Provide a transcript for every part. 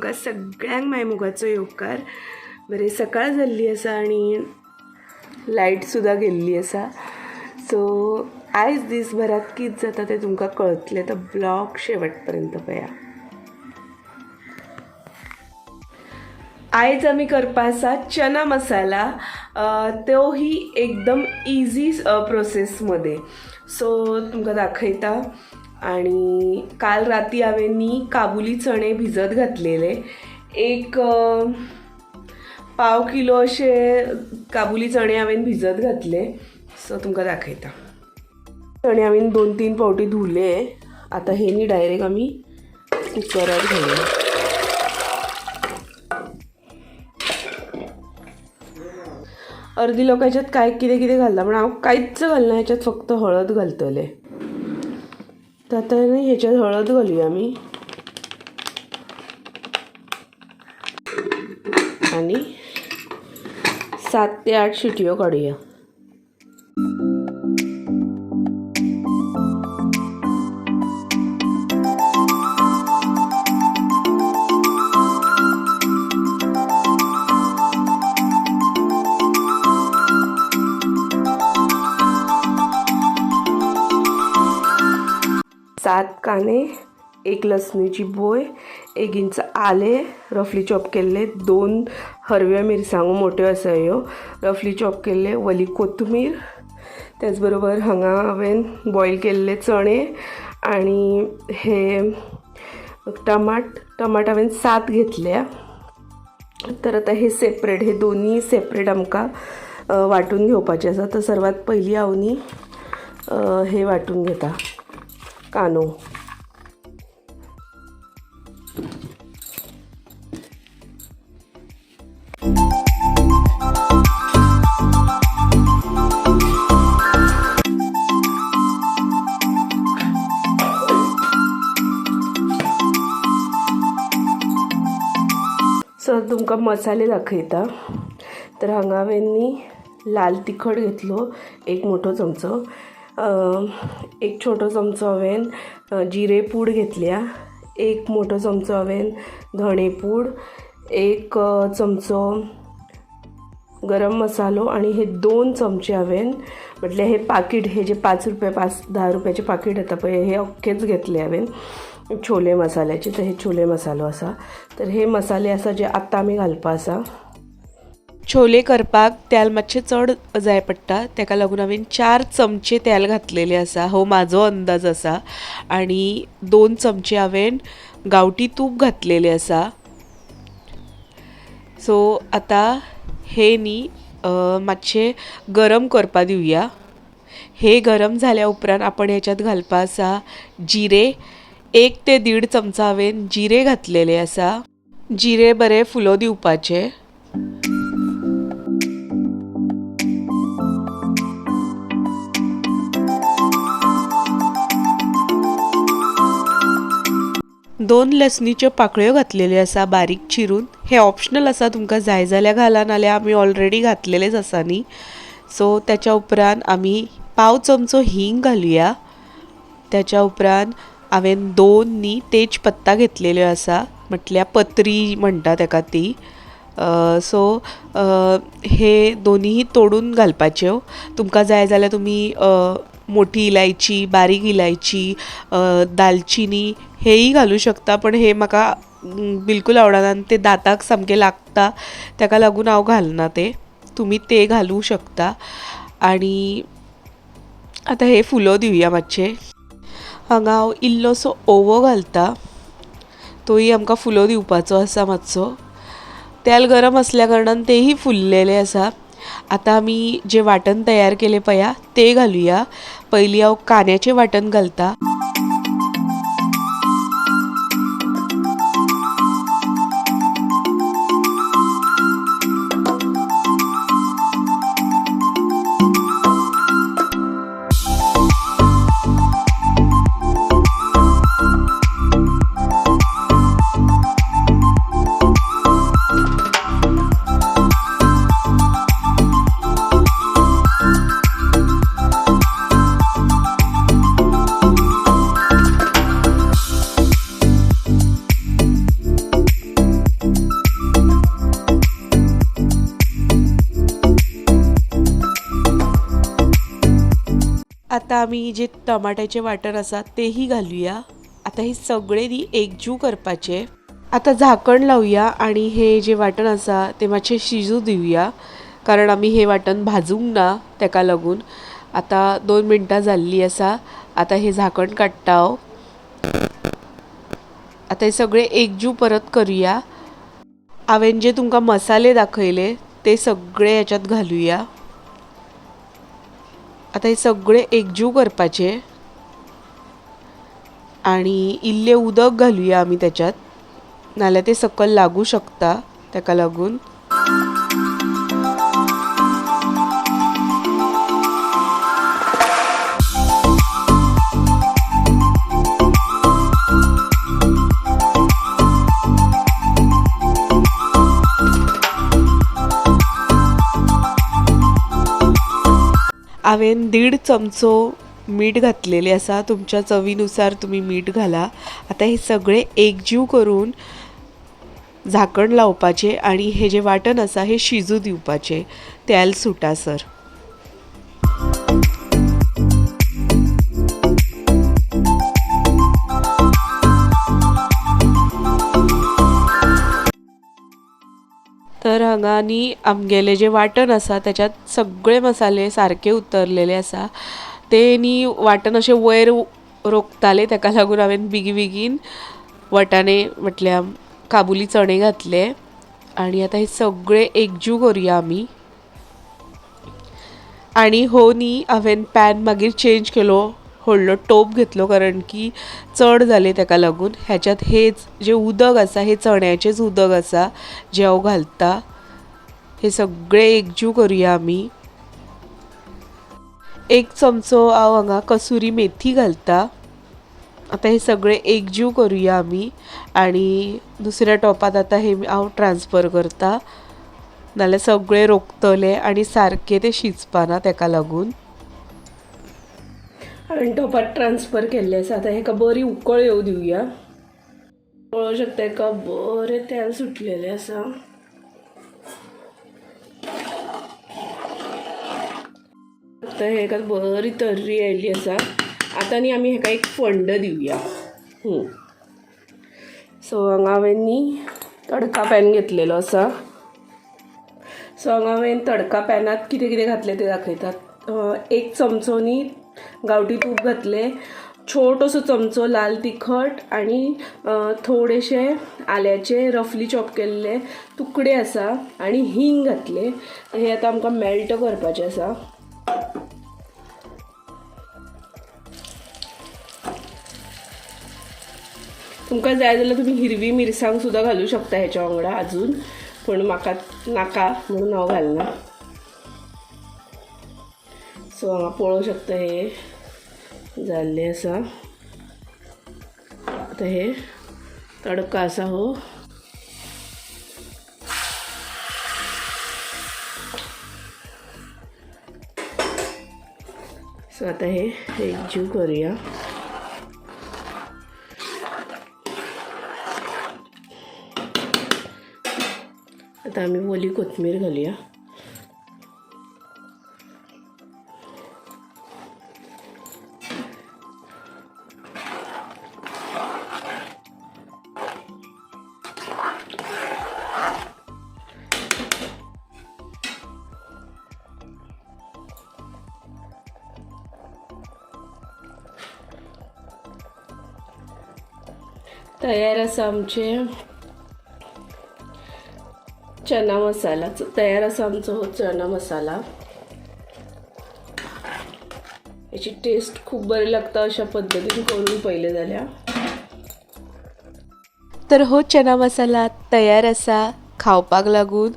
तुमकां सगळ्यांक मायमुगाचो येवकार. बरें सकाळ जाल्ली आसा आनी लायट सुद्दां गेल्ली आसा. सो आयज दीसभरात कित जाता तें तुमकां कळतलें तर ब्लॉग शेवट पर्यंत पया. आयज आमी करपा आसा चना मसाला. तो ही एकदम इझी प्रोसेसमध्ये सो तुमकां दाखयता. आणि काल राती हांवें न्ही काबुली चणे भिजत घातलेले. एक पाव किलो अशे काबुली चणे हांवें भिजत घातले. सो तुमकां दाखयता. चणे हांवें दोन तीन फावटी धुले. आतां हे न्ही डायरेक्ट आमी कुकरात घालूया अर्दी लोक ह्याच्यात काय कितें कितें घालता? पण हांव कांयच घालना ह्याच्यात फक्त हळद घालतले तर आता न्ही ह्याच्यात हळद घालूया आमी आणि सात ते आठ शिटयो काडुया सात कांदे एक लसणीची बोय एक इंच आले रफली चॉप केल्ले दोन हरव्या मिरसांगो मोठ्यो आसा ह्यो रफली चॉप केल्ले वली कोथमीर त्याच बरोबर हांगा हांवें बॉयल केल्ले चणे आणि हे टमाट टमाट हांवें सात घेतल्या. तर आता हे सेपरेट हे दोन्ही सेपरेट आमकां वांटून घेवपाचे आसा तर सर्वात पयलीं हांव न्ही हे वांटून घेता. कानो. सर तुमकां मसाले दाखयता. तर हांगा हांवें न्ही लाल तिखट घेतलो एक मोठो चमचो. एक छोटो चमचो हांवें जिरे पूड घेतल्या एक मोठो चमचो हांवें धणे पूड एक चमचो गरम मसालो आणि हे दोन चमचे हांवें म्हटल्यार हे पाकीट हे जे पाच रुपये पाच दहा रुपयाचे पाकीट येता पळय हे अख्खेच घेतले हांवें छोले मसाल्याचे तर हे छोले मसालो आसा तर हे मसाले आसा जे आत्ता आमी घालपा आसा छोले करपाक तेल मातशें चड जाय पडटा. तेका लागून हांवें चार चमचे तेल घातलेले आसा. हो म्हाजो अंदाज आसा. आनी दोन चमचे हांवें गांवठी तूप घातलेले आसा. सो आतां हे न्ही मातशें गरम करपा दिवया. हे गरम जाल्या उपरांत आपण ह्याच्यात घालपा आसा जिरे. एक ते दीड चमचा हांवें जिरे घातलेले आसा. जिरे बरे फुलो दिवपाचे. दोन लसणीच्यो पाकळ्यो घातलेल्यो आसा बारीक चिरून हे ऑप्शनल आसा तुमकां जाय जाल्यार घाला नाल्यार आमी ऑलरेडी घातलेलेच आसा न्ही सो त्याच्या उपरांत आमी पाव चमचो हींग घालुया. त्याच्या उपरांत हांवें दोन न्ही तेज पत्ता घेतलेल्यो आसा म्हटल्यार पत्री म्हणटा ताका ती. सो हे दोनीय तोडून घालपाच्यो. तुमकां जाय जाल्यार तुमी मोठी इलायची बारीक इलायची दालचिनी हेही घालूं शकता पण हे म्हाका बिलकूल आवडना आनी ते दांताक सामके लागता ताका लागून हांव घालना ते. तुमी ते घालू शकता. आनी आतां हे फुलो दिवया मातशे. हांगा हांव इल्लोसो ओवो घालता. तोही आमकां फुलो दिवपाचो आसा मातसो. तेल गरम असल्या कारणान तेही फुललेले आसा. आतां आमी जे वाटण तयार केले पया ते घालुया. पयलीं हांव कांद्याचें वांटण घालता. आता आमी जे टमाट्याचे वाटण आसा तेही घालूया. आता हे सगळे दी एकजू करपाचे. आता झाकण लावया आणि हे जे वाटण आसा ते मातशें शिजू दिवया कारण आमी हे वाटण भाजूंक ना तेका लागून. आता दोन मिनटां जाल्लीं आसा आता हे झाकण काडटा हांव आता हे सगळे एकजू परत करुया. हांवें जे तुमकां मसाले दाखयले ते सगळे ह्याच्यात घालूया. आता हे सगळे एकजीव करपाचे आणि इल्लें उदक घालुया आमी त्याच्यात. नाजाल्यार ते सकयल लागू शकता तेका लागून. हांवें दीड चमचो मीठ घातलेले आसा तुमच्या चवीनुसार तुमी मीठ घाला. आतां हे सगळे एकजीव करून झाकण लावपाचें आनी हे जे वांटण आसा हे शिजू दिवपाचें. तेल सुटासर तर हांगानी आमगेलें जें वांटण आसा तेच्यात सगळे मसाले सारके उतरलेले आसा ते न्ही वांटण अशें वयर रोखताले तेका लागून हांवें बेगी बेगीन वटाणे म्हटल्यार काबुली चणे घातले. आनी आतां हे सगळे एकजू करुया आमी आनी हो न्ही हांवें पॅन मागीर चेंज केलो. व्हडलो टोप घेतलो कारण की चड जाले तेका लागून. ह्याच्यात हेच जे उदक आसा हे चण्याचेंच उदक आसा जे हांव घालता हे सगळे एकजू करुया आमी एक चमचो हांव हांगा कसुरी मेथी घालता. आतां हे सगळे एकजू करुया आमी आनी दुसऱ्या टॉपात आतां हे हांव ट्रान्सफर करता. नाल्यार सगळे रोखतले आनी सारके ते शिजपाना तेका लागून. हांवें टोपात ट्रान्सफर केल्लें आसा आतां हेका बरी उकळ येवं दिवया पळोवंक शकता हेका बरें तेल सुटलेलें आसा आतां हेका बरी तर्री आयली आसा आतां न्ही आमी हेका एक फंड दिवया सो हांगा हांवें न्ही तडका पॅन घेतलेलो आसा सो हांगा हांवें तडका पॅनात कितें कितें घातलें तें दाखयतात एक चमचो न्ही गांवठी तूप घातलें छोटोसो चमचो लाल तिखट आनी थोडेशे आल्याचे रफली चॉप केल्ले तुकडे आसा आनी हिंग घातले. हे आतां आमकां मेल्ट करपाचें आसा तुमकां जाय जाल्यार तुमी हिरवी मिरसांग सुद्दां घालूं शकता हेच्या वांगडा आजून पूण म्हाका नाका म्हणून हांव घालना. सो हांगा पळोवंक शकता हे. जाल्ले आसा आतां हे तडको आसा हो. सो आतां हे एकजीव करुया. आतां आमी ओली कोथमीर घालुया. तयार आसा आमचें. चना मसाला तयार आसा आमचो हो चना मसाला. याची टेस्ट खूप बरी लागता अशा पद्दतीन करून पहिले झाल्या. तर हो चना मसाला तयार आसा खावपाक लागून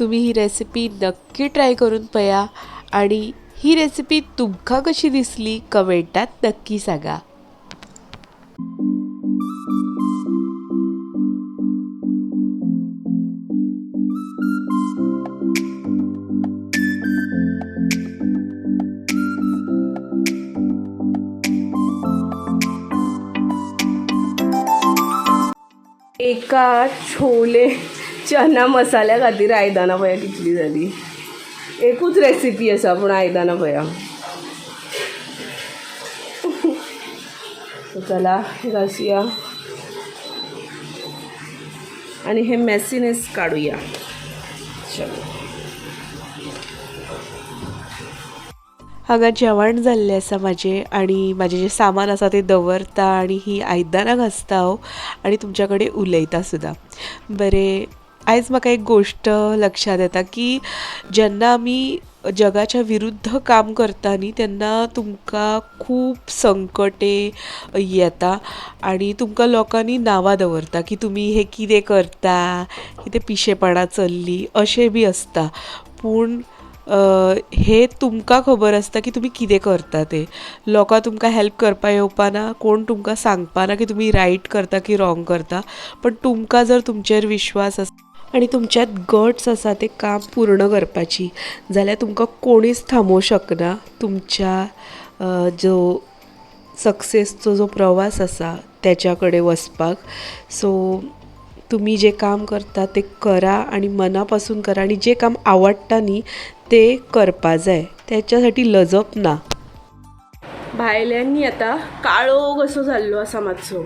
तुमी ही रेसिपी नक्की ट्राय करून पया आणि ही रेसिपी तुमकां कशी दिसली कमेंटात नक्की सांगा. का छोले चना मसाल्या खातीर आयदनां पया कितली जाली एकूच रेसिपी आसा पूण आयदनां पया. चला घासूया आणि हे मेसिनेस काढूया. चलो. हांगा जेवण जाल्लें आसा म्हाजें आनी म्हाजें जें सामान आसा तें दवरता आनी ही आयदनां घासता हांव आनी तुमच्या कडेन उलयता सुद्दां बरें आयज म्हाका एक गोश्ट लक्षांत येता की जेन्ना आमी जगाच्या विरुद्ध काम करता न्ही तेन्ना तुमकां खूब संकटे येता आनी तुमकां लोकांनी नांवां दवरता की तुमी हें कितें करता कितें पिशेपणां चल्ली अशें बी आसता पूण हे तुमकां खबर आसता की तुमी कितें करता तें? लोकां तुमकां हेल्प करपा येवपाना कोण तुमकां सांगपाना की तुमी रायट करता की रॉंग करता पण तुमकां जर तुमचेर विश्वास आसा आनी तुमच्यात गट्स आसा तें काम पूर्ण करपाची जाल्यार तुमकां कोणीच थांबोवं शकना. तुमच्या जो सक्सेसचो जो प्रवास आसा त्याच्या कडेन वचपाक सो तुम्ही जे काम करता ते करा आणि मनापासून करा आणि जे काम आवडटा न्ही ते करपा जाय. त्याच्यासाठी लजप ना. भायल्यांनी आता काळो कसो जाल्लो आसा मातसो.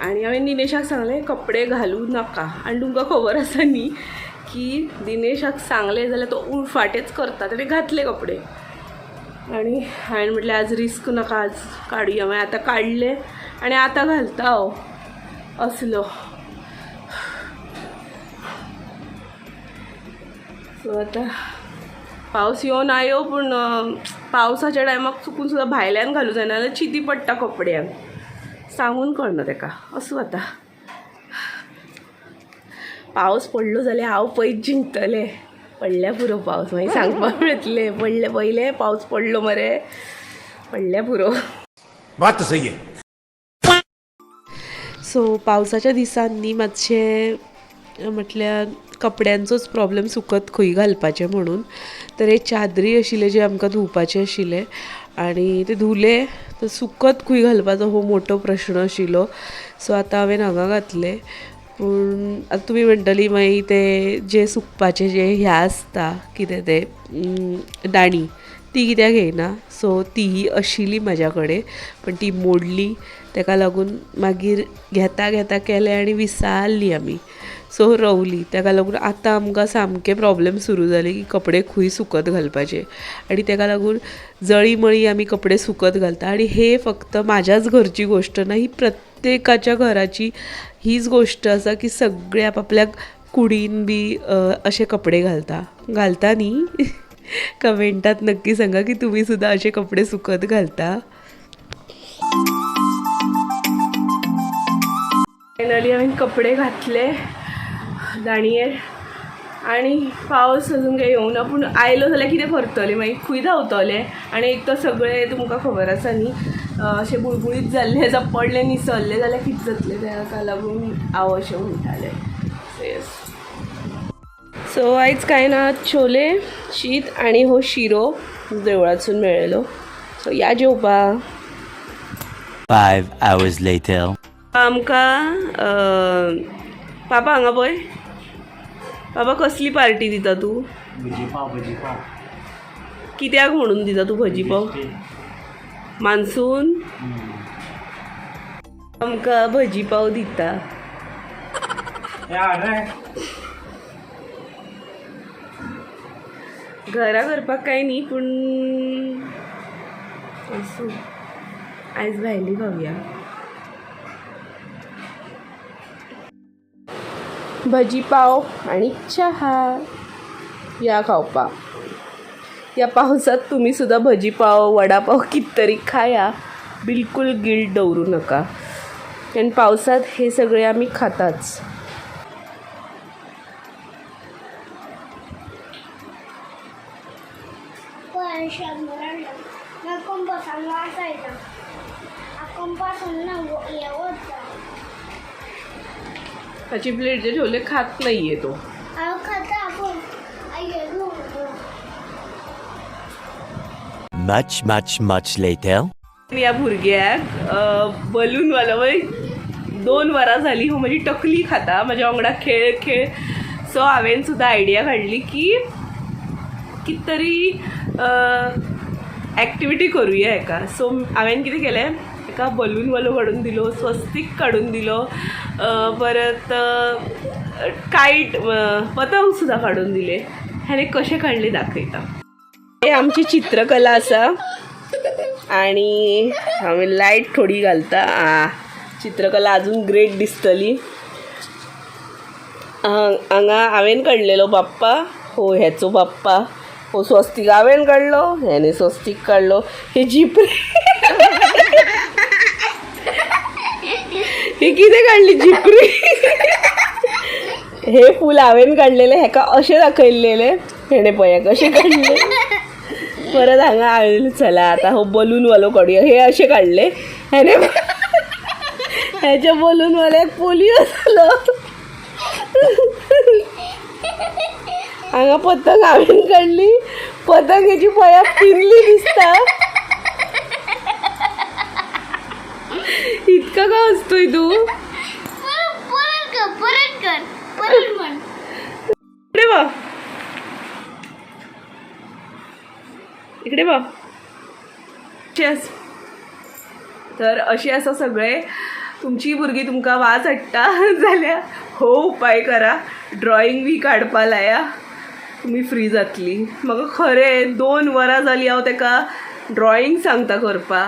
आनी हांवें दिनेशाक सांगलें कपडे घालूं नाका. आनी तुमकां खबर आसा न्ही की दिनेशाक सांगलें जाल्यार तो उलफाटेच करता ताणें घातले कपडे. आनी हांवें म्हटलें आज रिस्क नाका आज काडूया मागीर आतां काडले आनी आतां घालता हांव असलो. सो आतां पावस येवन आयो पूण पावसाच्या टायमाक चुकून सुद्दां भायल्यान घालूं जायना जाल्यार चिती पडटा कपड्यांक सांगून कळना ताका असो आतां. पावस पडलो जाल्यार हांव पयस जिंकतलें. पडल्या पुरो पावस मागीर सांगपाक मेळटलें. पडले पयले पावस पडलो मरे. पडल्या पुरो. बात तो सही सो पावसाच्या दिसांनी मातशें म्हटल्यार कपड्यांचोच प्रॉब्लेम सुकत खंय घालपाचें म्हणून. तर हे चादरी आशिल्ले जे आमकां धुवपाचे आशिल्ले आनी ते धुले तर सुकत खंय घालपाचो हो मोठो प्रश्न आशिल्लो सो आतां हांवें हांगा घातले. पूण आतां तुमी म्हणटली मागीर ते जे सुकपाचे जे हे आसता कितें ते दाणी ती कित्याक घेयना सो तीही आशिल्ली म्हाज्या कडेन. पण ती मोडली. ताका लागून मागीर घेता घेता केलें आनी विसारली आमी. सो रवली ताका लागून आतां आमकां सामके प्रॉब्लेम सुरू जाले की कपडे खंय सुकत घालपाचे. आनी ताका लागून जळी मळी आमी कपडे सुकत घालता. आनी हे फक्त म्हाज्याच घरची गोश्ट ना ही प्रत्येकाच्या घराची हीच गोश्ट आसा की सगळे आपापल्या कुडीन बी असे अशे कपडे घालता. घालता न्ही कमेंटात नक्की सांगा की तुम्ही सुद्धा असे कपडे सुकत घालता. फायनली हांवें कपडे घातले. दाणयेर आनी पावस अजून काही येवना पूण आयलो जाल्यार कितें करतलें मागीर खंय धांवतलें आनी एक तर सगळें तुमकां खबर आसा न्ही अशें बुळबुळीत जाल्लें जावं पडलें निसरलें जाल्यार कितें जातलें ताका लागून हांव अशें म्हणटालें येस सो आयज कांय ना छोले शीत आनी हो शिरो देवळासून मेळ्ळेलो सो या जेवपाक Five hours later. आमकां पापा हांगा पळय. पापा कसली पार्टी दिता तूं? भजी पाव भजी पाव कित्याक म्हणून दिता तूं भजी पाव मान्सून? आमकां भजी पाव दिता घरा करपाक कांय न्ही पूण आयज भायली खावया भजी पाव आनी चहा. या खावपा या पावसात तुम्ही सुद्धा भजी पाव वडापाव कित तरी खाया. बिलकुल गिल्ट दवरू नका. कारण पावसात हे सगळे आम्ही खाताच. त्याची प्लेट जे ठेवले खात तो. cada आपण. आई Much, much, much later. या भुरग्याक बलूनवालो वय दोन वरां जालीं हो म्हजी टकली खाता. म्हज्या वांगडा खेळ खेळ. सो हांवें सुद्दां आयडिया काडली की कित तरी एक्टिविटी करुया हेका सो हांवें कितें केलें एका बलूनवालो काढून दिलो स्वस्तिक काढून दिलो. परत काईट पतंगसुद्धा काढून दिले. ह्याने कसे काढले दाखयता हे आमची चित्रकला असा. आणि आम्ही लाइट थोडी घालता. आ चित्रकला अजून ग्रेट दिसतली. हांगा हांवें काडलेलो बाप्पा. हो ह्याचो बाप्पा. हो स्वस्तिक हांवें काडलो ह्याने स्वस्तीक काडलो हे जिपरे ही कितें काडली झिपरी हे फूल हांवें काडलेले हेका अशें दाखयलेले हेणे पया कशें काढले? परत हांगा हाडलें चला आतां हो बलून वालो काडुया हे अशें काडले हेणे ह्याच्या बलूनवाल्याक पोलियो जालो हांगा पतंग हांवें काडली पतंग हेची पया पिनली दिसता. इतका का असतोय तू. इकडे बा इकडे बा चेस तर अशें आसा सगळे तुमची भुरगीं तुमकां वाज हाडटा. जाल्यार हो उपाय करा. ड्रॉइंग बी काडपा लाया तुमी फ्री जातली. म्हाका खरें दोन वरां जालीं हांव ताका ड्रॉइंग सांगता करपा.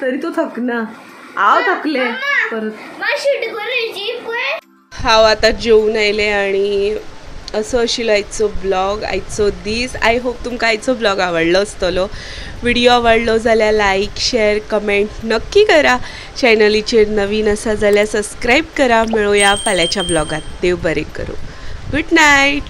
तरी तो थकना हांव थकलें. परत. हांव आतां जेवून आयलें आनी असो आशिल्लो आयचो ब्लॉग आयचो दीस. आय होप तुमकां आयचो ब्लॉग आवडलो आसतलो व्हिडिओ आवडलो जाल्यार लायक शेअर कमेंट नक्की करा. चॅनलीचेर नवीन आसा जाल्यार सबस्क्राईब करा. मेळुया फाल्यांच्या ब्लॉगात. देव बरें करूं. Good night